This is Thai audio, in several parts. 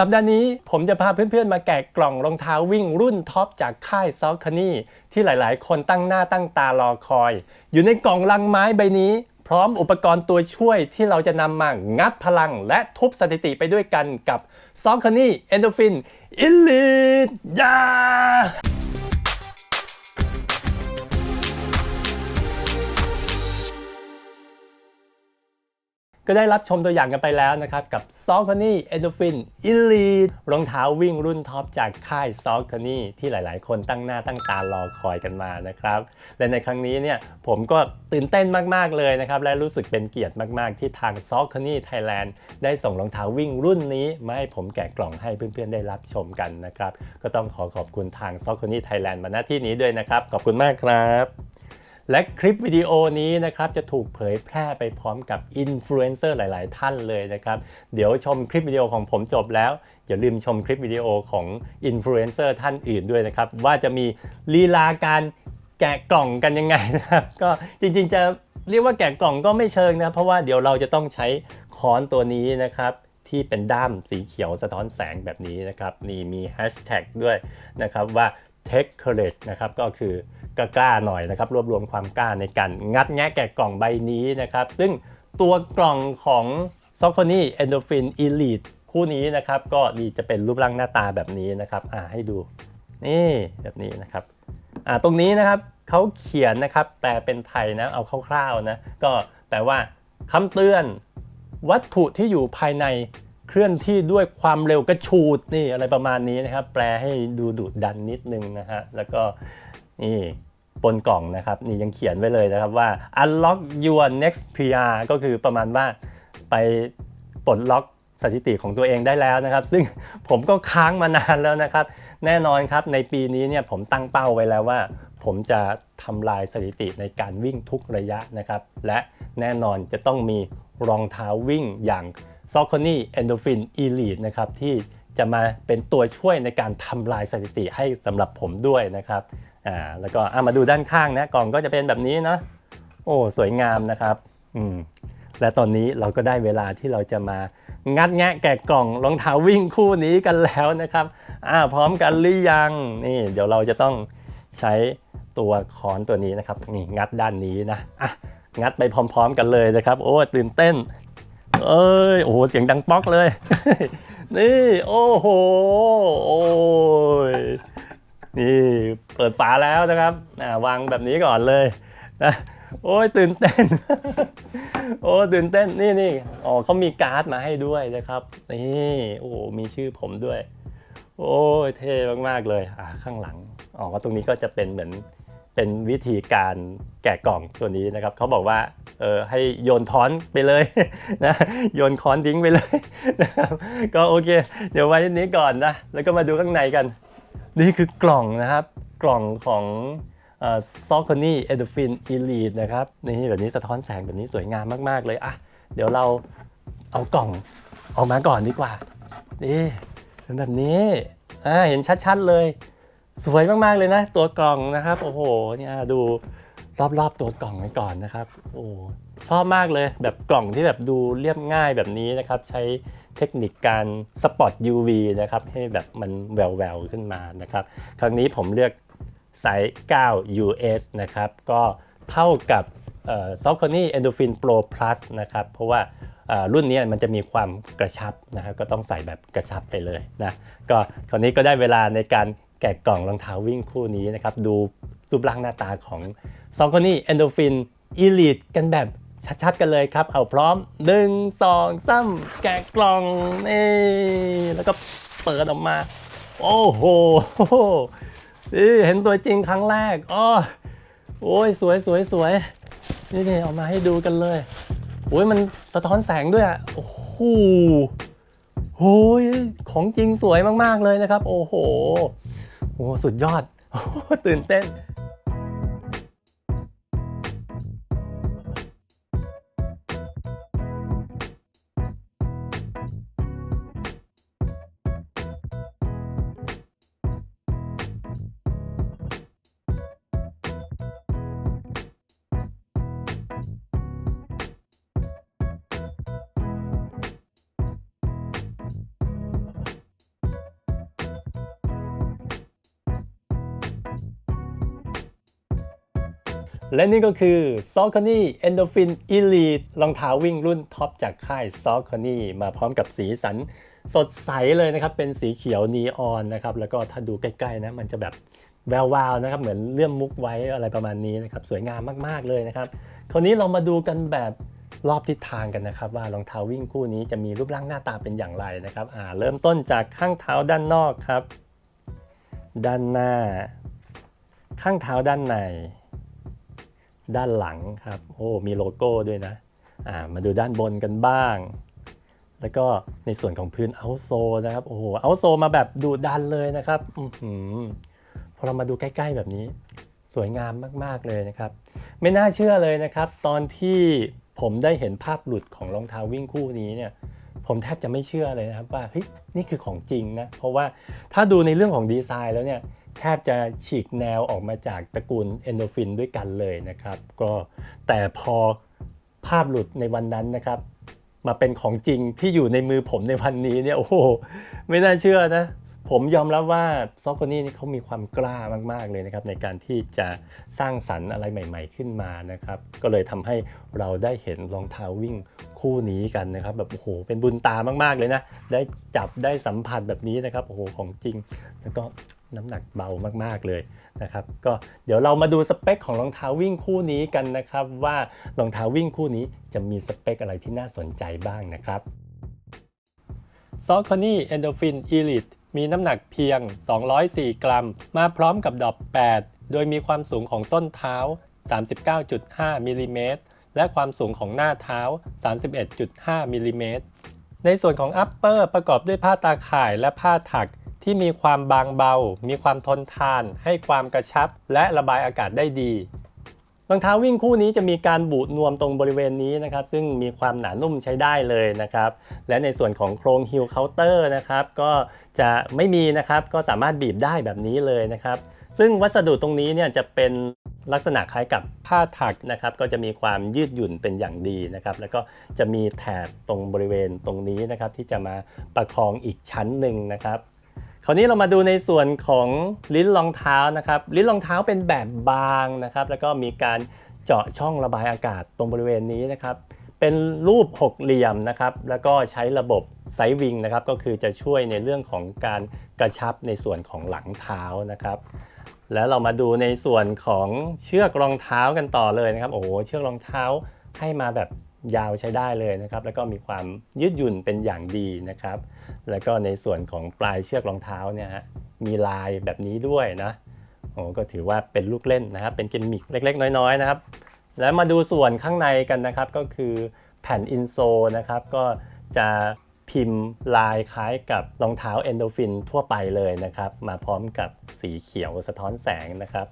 สัปดาห์นี้ผมจะพาเพื่อนๆ มาแกะกล่องรองเท้าวิ่งรุ่นท็อปจากค่ายซอลคานี่ที่หลายๆ คนตั้งหน้าตั้งตารอคอย อยู่ในกล่องลังไม้ใบนี้ พร้อมอุปกรณ์ตัวช่วยที่เราจะนำมางัดพลังและทุบสถิติไปด้วยกันกับซอลคานี่เอนโดฟินอิลิทยา ก็ได้รับชมตัวอย่างกันไปแล้วนะครับ กับ s a l c o n y Endorphin Elite รองเท้าวิ่งรุ่นท็อปจากค่าย s a l c o n y ที่หลายๆ คนตั้งหน้าตั้งตารอคอยกันมานะครับ และในครั้งนี้เนี่ยผมก็ตื่นเต้นมาก ๆ เลยนะครับ และรู้สึกเป็นเกียรติมาก ๆ ที่ทาง s a l c o n y Thailand ได้ส่งรองเท้าวิ่งรุ่นนี้มาให้ผมแกะกล่องให้เพื่อน ๆ ได้รับชมกันนะครับ ก็ต้องขอขอบคุณทาง s a l c o n y Thailand มาณที่นี้ด้วยนะครับ ขอบคุณมากครับ และคลิปวิดีโอนี้นะครับจะถูกเผยแพร่ไปพร้อมกับอินฟลูเอนเซอร์หลาย ๆ ท่านเลยนะครับ เดี๋ยวชมคลิปวิดีโอของผมจบแล้ว อย่าลืมชมคลิปวิดีโอของอินฟลูเอนเซอร์ท่านอื่นด้วยนะครับ ว่าจะมีลีลาการแกะกล่องกันยังไงนะครับ ก็จริง ๆ จะเรียกว่าแกะกล่องก็ไม่เชิงนะ เพราะว่าเดี๋ยวเราจะต้องใช้ค้อนตัวนี้นะครับที่เป็นด้ามสีเขียวสะท้อนแสงแบบนี้นะครับ นี่มีแฮชแท็กด้วยนะครับว่า take courage นะครับก็คือ กล้าหน่อยนะครับ รวบรวมความกล้าในการงัดแงะแกะกล่องใบนี้นะครับ ซึ่งตัวกล่องของ s o c o n y Endorphin Elite คู่นี้นะครับ ก็ดีจะเป็นรูปร่างหน้าตาแบบนี้นะครับอ่าให้ดู นี่แบบนี้นะครับอ่าตรงนี้นะครับเขาเขียนนะครับแปลเป็นไทยนะ เอาคร่าวๆนะ ก็แปลว่าคำเตือนวัตถุที่อยู่ภายในเคลื่อนที่ด้วยความเร็วกระชูดนี่อะไรประมาณนี้นะครับ แปลให้ดูดุดันนิดนึงนะฮะแล้วก็นี่ บนกล่องนะครับ นี่ยังเขียนไว้เลยนะครับว่า unlock your next PR ก็คือประมาณว่าไปปลดล็อกสถิติของตัวเองได้แล้วนะครับ ซึ่งผมก็ค้างมานานแล้วนะครับ แน่นอนครับในปีนี้เนี่ยผมตั้งเป้าไว้แล้วว่า ผมจะทำลายสถิติในการวิ่งทุกระยะนะครับ และแน่นอนจะต้องมีรองเท้าวิ่งอย่าง s o c o n y Endorphin Elite นะครับที่จะมาเป็นตัวช่วยในการทำลายสถิติให้สำหรับผมด้วยนะครับ อ่าแล้วก็อะมาดูด้านข้างนะกล่องก็จะเป็นแบบนี้เนาะโอ้สวยงามนะครับอืมและตอนนี้เราก็ได้เวลาที่เราจะมางัดแงะแกะกล่องรองเท้าวิ่งคู่นี้กันแล้วนะครับอ่าพร้อมกันหรือยังนี่เดี๋ยวเราจะต้องใช้ตัวค้อนตัวนี้นะครับนี่งัดด้านนี้นะอะงัดไปพร้อม ๆ กันเลยนะครับ โอ้ตื่นเต้น เอ้ยโอ้โหเสียงดังป๊อกเลย นี่ โอ้โหโอ้ย นี่เปิดฝาแล้วนะครับวางแบบนี้ก่อนเลยนะโอ้ยตื่นเต้น โอ้ตื่นเต้นนี่นี่อ๋อเขามีการ์ดมาให้ด้วยนะครับนี่โอ้มีชื่อผมด้วย โอ้ยเท่มากๆเลยอ่าข้างหลังอ๋อตรงนี้ก็จะเป็นเหมือนเป็นวิธีการแกะกล่องตัวนี้นะครับเขาบอกว่าเออให้โยนท้อนไปเลยนะโยนค้อนทิ้งไปเลยนะครับก็โอเค เดี๋ยวไว้นี้ก่อนนะแล้วก็มาดูข้างในกัน นี่คือกล่องนะครับ กล่องของซอคอนี่เอดฟินอีลีดนะครับนี่แบบนี้สะท้อนแสงแบบนี้สวยงามมาก ๆ เลยอะเดี๋ยวเราเอากล่องออกมาก่อนดีกว่านี่เป็นแบบนี้อ่าเห็นชัด ๆ เลย สวยมาก ๆ เลยนะ ตัวกล่องนะครับ โอ้โหเนี่ยดูรอบๆตัวกล่องไว้ก่อนนะครับ โอ้ชอบมากเลยแบบกล่องที่แบบดูเรียบง่ายแบบนี้นะครับ ใช้ เทคนิคการสปอต UV นะครับให้แบบมันแววๆขึ้นมานะครับ ครั้งนี้ผมเลือกไซส์9 US นะครับ ก็เท่ากับซอฟคอนี่ Endorphin Pro Plus นะครับ เพราะว่ารุ่นนี้มันจะมีความกระชับนะครับก็ต้องใส่แบบกระชับไปเลยนะก็คราวนี้ก็ได้เวลาในการแกะกล่องรองเท้าวิ่งคู่นี้นะครับ ดูรูปร่างหน้าตาของ s o c o n y Endorphin Elite กันแบบ ชัดๆกันเลยครับ เอาพร้อม 1 2 3 แกะกล่องนี่แล้วก็เปิดออกมา โอ้โหนี่เห็นตัวจริงครั้งแรกอ้อโอ้ยสวยสวยสวยนี่นี่เอามาให้ดูกันเลยโอ้ยมันสะท้อนแสงด้วยอะโอ้โหโอ้ยของจริงสวยมากๆเลยนะครับ โอ้โหโอ้สุดยอดตื่นเต้น และนี่ก็คือ s a u c o n y Endorphin Elite รองเท้าวิ่งรุ่นท็อปจากค่าย s a u c o n y มาพร้อมกับสีสันสดใสเลยนะครับ เป็นสีเขียวนีออนนะครับ แล้วก็ถ้าดูใกล้ๆนะ มันจะแบบแวววาวนะครับ เหมือนเลื่อมมุกไว้อะไรประมาณนี้นะครับ สวยงามมากๆเลยนะครับ คราวนี้เรามาดูกันแบบรอบทิศทางกันนะครับ ว่ารองเท้าวิ่งคู่นี้จะมีรูปร่างหน้าตาเป็นอย่างไรนะครับอ่าเริ่มต้นจากข้างเท้าด้านนอกครับ ด้านหน้า ข้างเท้าด้านใน ด้านหลังครับโอ้มีโลโก้ด้วยนะอ่ามาดูด้านบนกันบ้าง แล้วก็ในส่วนของพื้นเอาโซนะครับโอ้โหเอาโซมาแบบดูดันเลยนะครับอือหือพอเรามาดูใกล้ๆแบบนี้ สวยงามมากๆเลยนะครับ ไม่น่าเชื่อเลยนะครับ ตอนที่ผมได้เห็นภาพหลุดของรองเท้าวิ่งคู่นี้เนี่ยผมแทบจะไม่เชื่อเลยนะครับว่าเฮ้ยนี่คือของจริงนะเพราะว่าถ้าดูในเรื่องของดีไซน์แล้วเนี่ย แทบจะฉีกแนวออกมาจากตระกูลเอนโดฟินด้วยกันเลยนะครับ ก็แต่พอภาพหลุดในวันนั้นนะครับ มาเป็นของจริงที่อยู่ในมือผมในวันนี้เนี่ยโอ้โหไม่น่าเชื่อนะ ผมยอมรับว่าซอฟต์นี่นี่เขามีความกล้ามาก ๆ เลยนะครับ ในการที่จะสร้างสรรค์อะไรใหม่ ๆ ขึ้นมานะครับ ก็เลยทำให้เราได้เห็นรองเท้าวิ่งคู่นี้กันนะครับ แบบโอ้โหเป็นบุญตามาก ๆ เลยนะ ได้จับได้สัมผัสแบบนี้นะครับโอ้โหของจริง แล้วก็ น้ำหนักเบามากๆเลยนะครับก็เดี๋ยวเรามาดูสเปคของรองเท้าวิ่งคู่นี้กันนะครับ ว่ารองเท้าวิ่งคู่นี้จะมีสเปคอะไรที่น่าสนใจบ้างนะครับซอคอนี่ Endorphin Elite มีน้ำหนักเพียง 204 กรัม มาพร้อมกับดอก8โดยมีความสูงของส้นเท้า 39.5มิลลิเมตรและความสูงของหน้าเท้า 31.5มิลลิเมตรในส่วนของ upper ประกอบด้วยผ้าตาข่ายและผ้าถัก ที่มีความบางเบา มีความทนทาน ให้ความกระชับ และระบายอากาศได้ดีรองเท้าวิ่งคู่นี้จะมีการบูดนวมตรงบริเวณนี้นะครับ ซึ่งมีความหนานุ่มใช้ได้เลยนะครับ และในส่วนของโครงฮิลเคาน์เตอร์นะครับ ก็จะไม่มีนะครับ ก็สามารถบีบได้แบบนี้เลยนะครับ ซึ่งวัสดุตรงนี้เนี่ยจะเป็นลักษณะคล้ายกับผ้าถักนะครับ ก็จะมีความยืดหยุ่นเป็นอย่างดีนะครับ แล้วก็จะมีแถบตรงบริเวณตรงนี้นะครับ ที่จะมาประคองอีกชั้นหนึ่งนะครับ ราวนี้เรามาดูในส่วนของลิ้นรองเท้านะครับ ลิ้นรองเท้าเป็นแบบบางนะครับ แล้วก็มีการเจาะช่องระบายอากาศตรงบริเวณนี้นะครับ เป็นรูปหกเหลี่ยมนะครับ แล้วก็ใช้ระบบไซวิงนะครับ ก็คือจะช่วยในเรื่องของการกระชับในส่วนของหลังเท้านะครับ แล้วเรามาดูในส่วนของเชือกรองเท้ากันต่อเลยนะครับ โอ้โห เชือกรองเท้าให้มาแบบ ยาวใช้ได้เลยนะครับ แล้วก็มีความยืดหยุ่นเป็นอย่างดีนะครับ แล้วก็ในส่วนของปลายเชือกรองเท้าเนี่ยฮะมีลายแบบนี้ด้วยนะโอ้ก็ถือว่าเป็นลูกเล่นนะครับ เป็นกิมมิคเล็กๆ น้อยๆนะครับ แล้วมาดูส่วนข้างในกันนะครับก็คือแผ่นอินโซนะครับ ก็จะพิมพ์ลายคล้ายกับรองเท้าเอนโดฟินทั่วไปเลยนะครับ มาพร้อมกับสีเขียวสะท้อนแสงนะครับ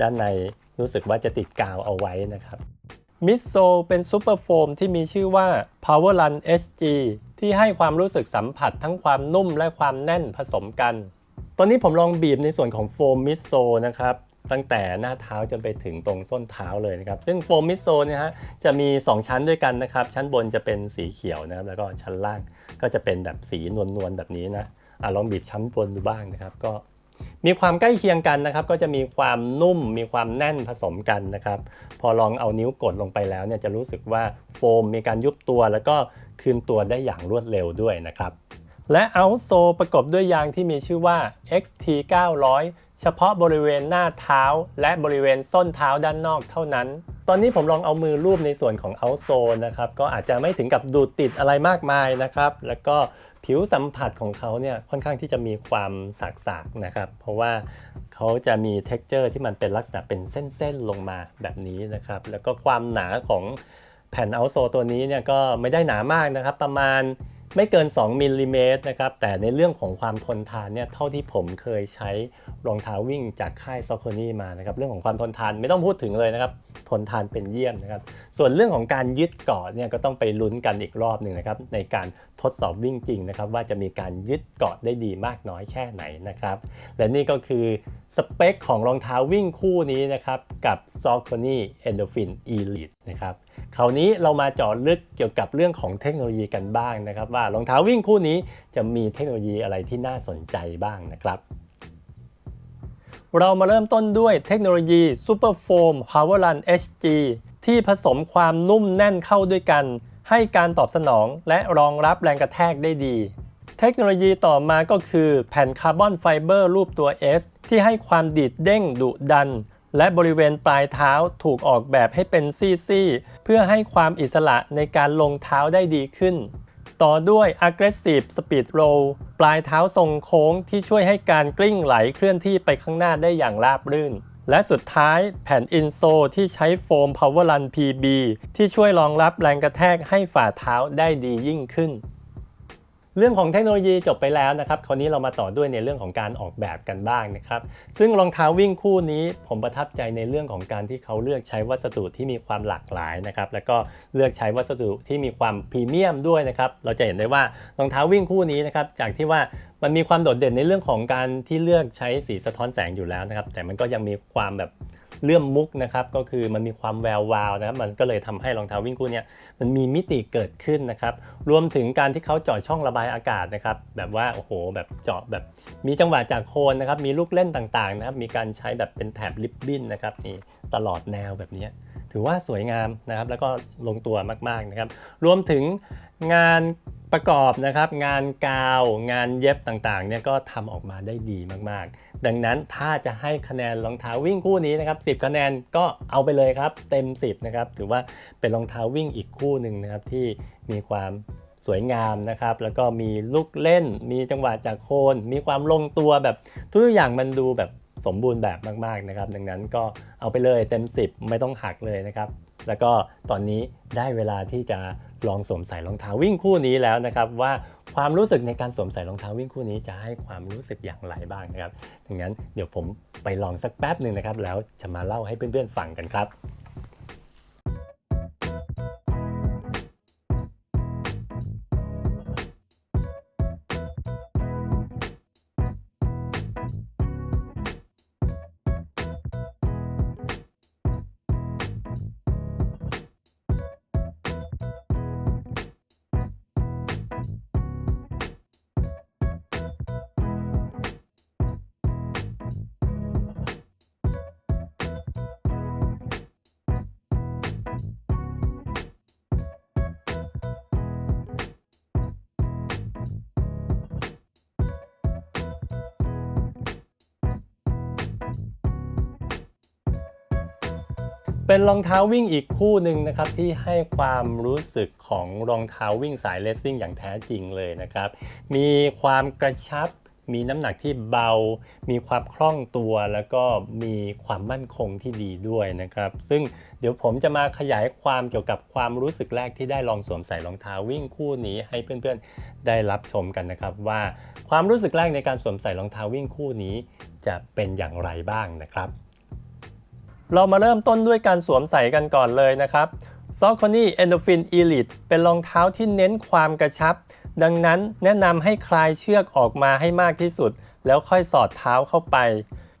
ด้านในรู้สึกว่าจะติดกาวเอาไว้นะครับ มิสโซเป็นซูเปอร์โฟมที่มีชื่อว่า Power Run HG ที่ให้ความรู้สึกสัมผัสทั้งความนุ่มและความแน่นผสมกัน ตอนนี้ผมลองบีบในส่วนของโฟมมิสโซนะครับตั้งแต่หน้าเท้าจนไปถึงตรงส้นเท้าเลยนะครับ ซึ่งโฟมมิสโซเนี่ยฮะจะมี 2 ชั้นด้วยกันนะครับ ชั้นบนจะเป็นสีเขียวนะครับ แล้วก็ชั้นล่างก็จะเป็นแบบสีนวลๆแบบนี้นะอะลองบีบชั้นบนดูบ้างนะครับ ก็ มีความใกล้เคียงกันนะครับ ก็จะมีความนุ่มมีความแน่นผสมกันนะครับ พอลองเอานิ้วกดลงไปแล้วเนี่ยจะรู้สึกว่าโฟมมีการยุบตัว แล้วก็คืนตัวได้อย่างรวดเร็วด้วยนะครับ และเอาโซประกอบด้วยยางที่มีชื่อว่า XT 900เฉพาะบริเวณหน้าเท้า และบริเวณส้นเท้าด้านนอกเท่านั้น ตอนนี้ผมลองเอามือรูปในส่วนของเอาโซนะครับ ก็อาจจะไม่ถึงกับดูดติดอะไรมากมายนะครับ แล้วก็ ผิวสัมผัสของเขาเนี่ยค่อนข้างที่จะมีความสากๆนะครับ เพราะว่าเขาจะมี t e x t อร์ที่มันเป็นลักษณะเป็นเส้นๆลงมาแบบนี้นะครับ แล้วก็ความหนาของแผ่นเอาโซตัวนี้เนี่ยก็ไม่ได้หนามากนะครับ ประมาณไม่เกิน 2มิลลิเมตรนะครับ แต่ในเรื่องของความทนทานเนี่ยเท่าที่ผมเคยใช้รองเท้าวิ่งจากค่ายซอค o นี่มานะครับ เรื่องของความทนทานไม่ต้องพูดถึงเลยนะครับทนทานเป็นเยี่ยมนะครับ ส่วนเรื่องของการยึดเกาะเนี่ยก็ต้องไปลุ้นกันอีกรอบหนึ่งนะครับ ในการทดสอบวิ่งจริงนะครับ ว่าจะมีการยึดเกาะได้ดีมากน้อยแค่ไหนนะครับ และนี่ก็คือสเปคของรองเท้าวิ่งคู่นี้นะครับ กับ s o c o n y Endorphin Elite นะครับคราวนี้เรามาเจาะลึกเกี่ยวกับเรื่องของเทคโนโลยีกันบ้างนะครับ ว่ารองเท้าวิ่งคู่นี้จะมีเทคโนโลยีอะไรที่น่าสนใจบ้างนะครับ เรามาเริ่มต้นด้วยเทคโนโลยี Super Foam Power Run HG ที่ผสมความนุ่มแน่นเข้าด้วยกัน ให้การตอบสนองและรองรับแรงกระแทกได้ดี เทคโนโลยีต่อมาก็คือแผ่นคาร์บอนไฟเบอร์รูปตัว S ที่ให้ความดีดเด้งดุดัน และบริเวณปลายเท้าถูกออกแบบให้เป็นซี่ๆเพื่อให้ความอิสระในการลงเท้าได้ดีขึ้น ต่อด้วย Aggressive Speed Roll ปลายเท้าทรงโค้งที่ช่วยให้การกลิ้งไหลเคลื่อนที่ไปข้างหน้าได้อย่างราบรื่น และสุดท้ายแผ่นอินโซที่ใช้โฟม Power Run PB ที่ช่วยรองรับแรงกระแทกให้ฝ่าเท้าได้ดียิ่งขึ้น เรื่องของเทคโนโลยีจบไปแล้วนะครับ คราวนี้เรามาต่อด้วยในเรื่องของการออกแบบกันบ้างนะครับ ซึ่งรองเท้าวิ่งคู่นี้ผมประทับใจในเรื่องของการที่เขาเลือกใช้วัสดุที่มีความหลากหลายนะครับ แล้วก็เลือกใช้วัสดุที่มีความพรีเมียมด้วยนะครับ เราจะเห็นได้ว่ารองเท้าวิ่งคู่นี้นะครับ จากที่ว่ามันมีความโดดเด่นในเรื่องของการที่เลือกใช้สีสะท้อนแสงอยู่แล้วนะครับ แต่มันก็ยังมีความแบบ เลื่อมมุกนะครับก็คือมันมีความแวววาวนะครับมันก็เลยทำให้รองเท้าวิ่งคู่เนี้ยมันมีมิติเกิดขึ้นนะครับรวมถึงการที่เขาเจาะช่องระบายอากาศนะครับแบบว่าโอ้โหแบบเจาะแบบมีจังหวะจากโคนนะครับมีลูกเล่นต่างๆนะครับมีการใช้แบบเป็นแถบลิปบิ้นนะครับนี่ตลอดแนวแบบนี้ถือว่าสวยงามนะครับแล้วก็ลงตัวมากๆนะครับรวมถึงงานประกอบนะครับ งานกาว งานเย็บต่างๆเนี่ยก็ทำออกมาได้ดีมากๆ ดังนั้นถ้าจะให้คะแนนรองเท้าวิ่งคู่นี้นะครับ10 คะแนนก็เอาไปเลยครับ เต็ม 10นะครับถือว่าเป็นรองเท้าวิ่งอีกคู่หนึ่งนะครับที่มีความสวยงามนะครับ แล้วก็มีลูกเล่น มีจังหวะจากโคน มีความลงตัวแบบทุกอย่างมันดูแบบสมบูรณ์แบบมากๆนะครับ ดังนั้นก็เอาไปเลยเต็ม 10 ไม่ต้องหักเลยนะครับ แล้วก็ตอนนี้ได้เวลาที่จะ ลองสวมใส่รองเท้าวิ่งคู่นี้แล้วนะครับว่าความรู้สึกในการสวมใส่รองเท้าวิ่งคู่นี้จะให้ความรู้สึกอย่างไรบ้างนะครับดังนั้นเดี๋ยวผมไปลองสักแป๊บหนึ่งนะครับแล้วจะมาเล่าให้เพื่อนๆฟังกันครับ เป็นรองเท้าวิ่งอีกคู่หนึ่งนะครับที่ให้ความรู้สึกของรองเท้าวิ่งสายเลสซิ่งอย่างแท้จริงเลยนะครับ มีความกระชับ มีน้ำหนักที่เบา มีความคล่องตัว แล้วก็มีความมั่นคงที่ดีด้วยนะครับ ซึ่งเดี๋ยวผมจะมาขยายความเกี่ยวกับความรู้สึกแรกที่ได้ลองสวมใส่รองเท้าวิ่งคู่นี้ให้เพื่อนๆได้รับชมกันนะครับว่าความรู้สึกแรกในการสวมใส่รองเท้าวิ่งคู่นี้ จะเป็นอย่างไรบ้างนะครับ เรามาเริ่มต้นด้วยการสวมใส่กันก่อนเลยนะครับ s o c o n y Endorphin Elite เป็นรองเท้าที่เน้นความกระชับ ดังนั้นแนะนำให้คลายเชือกออกมาให้มากที่สุด แล้วค่อยสอดเท้าเข้าไป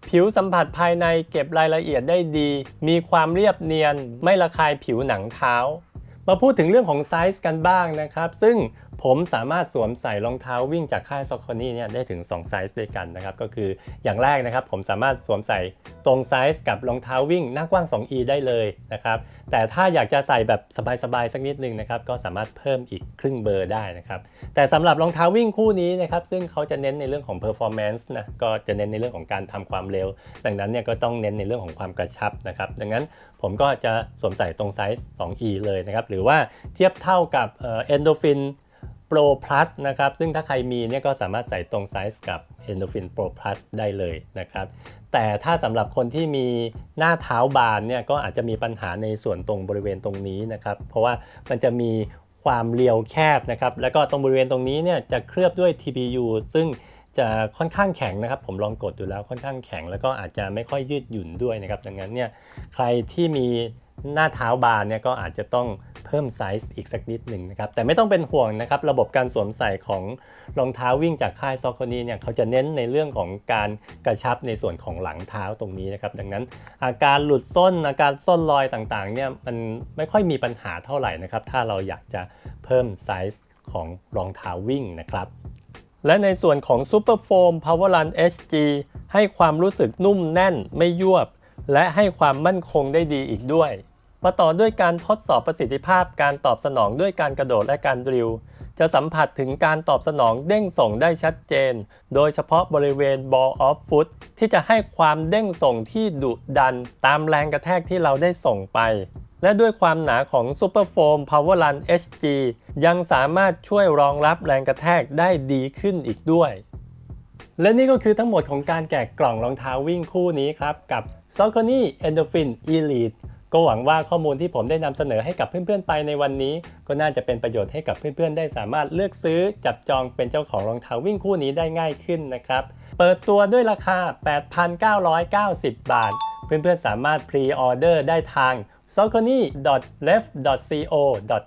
ผิวสัมผัสภายในเก็บรายละเอียดได้ดี มีความเรียบเนียน ไม่ระคายผิวหนังเท้า มาพูดถึงเรื่องของไซส์กันบ้างนะครับ ซึ่งผมสามารถสวมใส่รองเท้าวิ่งจากค่ายซอคอนี่เนี่ยได้ถึง 2 ไซส์ด้วยกันนะครับ ก็คืออย่างแรกนะครับ ผมสามารถสวมใส่ตรงไซส์กับรองเท้าวิ่งหน้ากว้าง 2e ได้เลยนะครับ แต่ถ้าอยากจะใส่แบบสบายๆสักนิดนึงนะครับ ก็สามารถเพิ่มอีกครึ่งเบอร์ได้นะครับ แต่สำหรับรองเท้าวิ่งคู่นี้นะครับ ซึ่งเขาจะเน้นในเรื่องของ performance นะ ก็จะเน้นในเรื่องของการทำความเร็ว ดังนั้นเนี่ยก็ต้องเน้นในเรื่องของความกระชับนะครับ ดังนั้นผมก็จะสวมใส่ตรงไซส์ 2e เลยนะครับ หรือว่าเทียบเท่ากับเอ่อ endorphin Pro Plus นะครับ ซึ่งถ้าใครมีเนี่ยก็สามารถใส่ตรงไซส์กับ Endorphin Pro Plus ได้เลยนะครับ แต่ถ้าสำหรับคนที่มีหน้าเท้าบานเนี่ยก็อาจจะมีปัญหาในส่วนตรงบริเวณตรงนี้นะครับ เพราะว่ามันจะมีความเรียวแคบนะครับ แล้วก็ตรงบริเวณตรงนี้เนี่ยจะเคลือบด้วย TPU ซึ่งจะค่อนข้างแข็งนะครับ ผมลองกดดูแล้วค่อนข้างแข็ง แล้วก็อาจจะไม่ค่อยยืดหยุ่นด้วยนะครับ ดังนั้นเนี่ยใครที่มี หน้าเท้าบานเนี่ยก็อาจจะต้องเพิ่มไซส์อีกสักนิดหนึ่งนะครับ แต่ไม่ต้องเป็นห่วงนะครับ ระบบการสวมใส่ของรองเท้าวิ่งจากค่ายซอคอนีเนี่ยเขาจะเน้นในเรื่องของการกระชับในส่วนของหลังเท้าตรงนี้นะครับ ดังนั้นอาการหลุดส้นอาการส้นรอยต่างๆเนี่ยมันไม่ค่อยมีปัญหาเท่าไหร่นะครับ ถ้าเราอยากจะเพิ่มไซส์ของรองเท้าวิ่งนะครับ และในส่วนของ Super Foam Power Run HG ให้ความรู้สึกนุ่มแน่นไม่ยวบ และให้ความมั่นคงได้ดีอีกด้วย มาต่อด้วยการทดสอบประสิทธิภาพการตอบสนองด้วยการกระโดดและการดริล จะสัมผัสถึงการตอบสนองเด้งส่งได้ชัดเจน โดยเฉพาะบริเวณ ball of foot ที่จะให้ความเด้งส่งที่ดุดัน ตามแรงกระแทกที่เราได้ส่งไป และด้วยความหนาของ Super Foam Power Run HG ยังสามารถช่วยรองรับแรงกระแทกได้ดีขึ้นอีกด้วยและนี่ก็คือทั้งหมดของการแกะกล่องรองเท้าวิ่งคู่นี้ครับ กับ s o c o n y Endorphin Elite ก็หวังว่าข้อมูลที่ผมได้นำเสนอให้กับเพื่อนๆไปในวันนี้ ก็น่าจะเป็นประโยชน์ให้กับเพื่อนๆ ได้สามารถเลือกซื้อจับจองเป็นเจ้าของรองเท้าวิ่งคู่นี้ได้ง่ายขึ้นนะครับ เปิดตัวด้วยราคา 8,990 บาท เพื่อนๆสามารถพรีออเดอร์ได้ทาง s o c o n y l e f co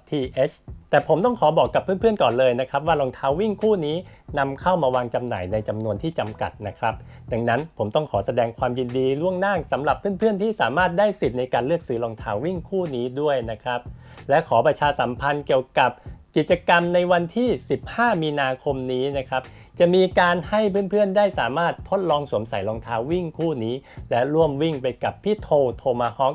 th แต่ผมต้องขอบอกกับเพื่อนๆก่อนเลยนะครับ ว่ารองเท้าวิ่งคู่นี้นำเข้ามาวางจำหน่ายในจำนวนที่จำกัดนะครับ ดังนั้นผมต้องขอแสดงความยินดีล่วงหน้าสำหรับเพื่อนๆที่สามารถได้สิทธิ์ในการเลือกซื้อรองเท้าวิ่งคู่นี้ด้วยนะครับ และขอประชาสัมพันธ์เกี่ยวกับกิจกรรมในวันที่ 15 มีนาคมนี้นะครับจะมีการให้เพื่อนๆ ได้สามารถทดลองสวมใส่รองเท้าวิ่งคู่นี้ และร่วมวิ่งไปกับพี่โทโทมาฮอ k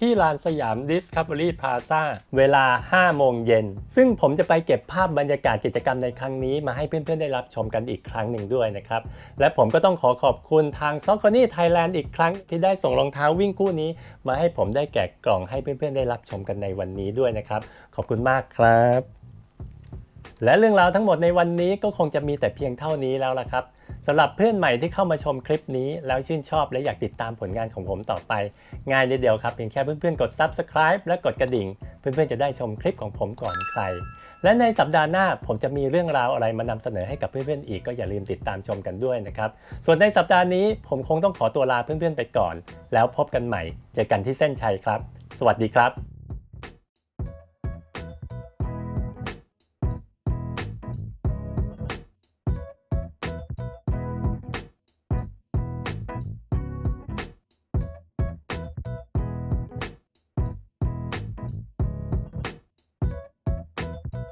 ที่ลานสยาม Discovery Plaza เวลา 5 โมงเย็น ซึ่งผมจะไปเก็บภาพบรรยากาศกิจกรรมในครั้งนี้มาให้เพื่อนๆ ได้รับชมกันอีกครั้งหนึ่งด้วยนะครับ และผมก็ต้องขอขอบคุณทาง s o c o n y Thailand อีกครั้งที่ได้ส่งรองเท้าวิ่งคู่นี้ มาให้ผมได้แกะกล่องให้เพื่อนๆ ได้รับชมกันในวันนี้ด้วยนะครับ ขอบคุณมากครับ และเรื่องราวทั้งหมดในวันนี้ก็คงจะมีแต่เพียงเท่านี้แล้วล่ะครับ สำหรับเพื่อนใหม่ที่เข้ามาชมคลิปนี้ แล้วชื่นชอบและอยากติดตามผลงานของผมต่อไป ง่ายนิดเดียวครับ เพียงแค่เพื่อนๆ กด Subscribe และกดกระดิ่ง เพื่อนๆ จะได้ชมคลิปของผมก่อนใคร และในสัปดาห์หน้าผมจะมีเรื่องราวอะไรมานำเสนอให้กับเพื่อนๆ อีกก็อย่าลืมติดตามชมกันด้วยนะครับ ส่วนในสัปดาห์นี้ผมคงต้องขอตัวลาเพื่อนๆ ไปก่อน แล้วพบกันใหม่ เจอกันที่เส้นชัยครับ สวัสดีครับ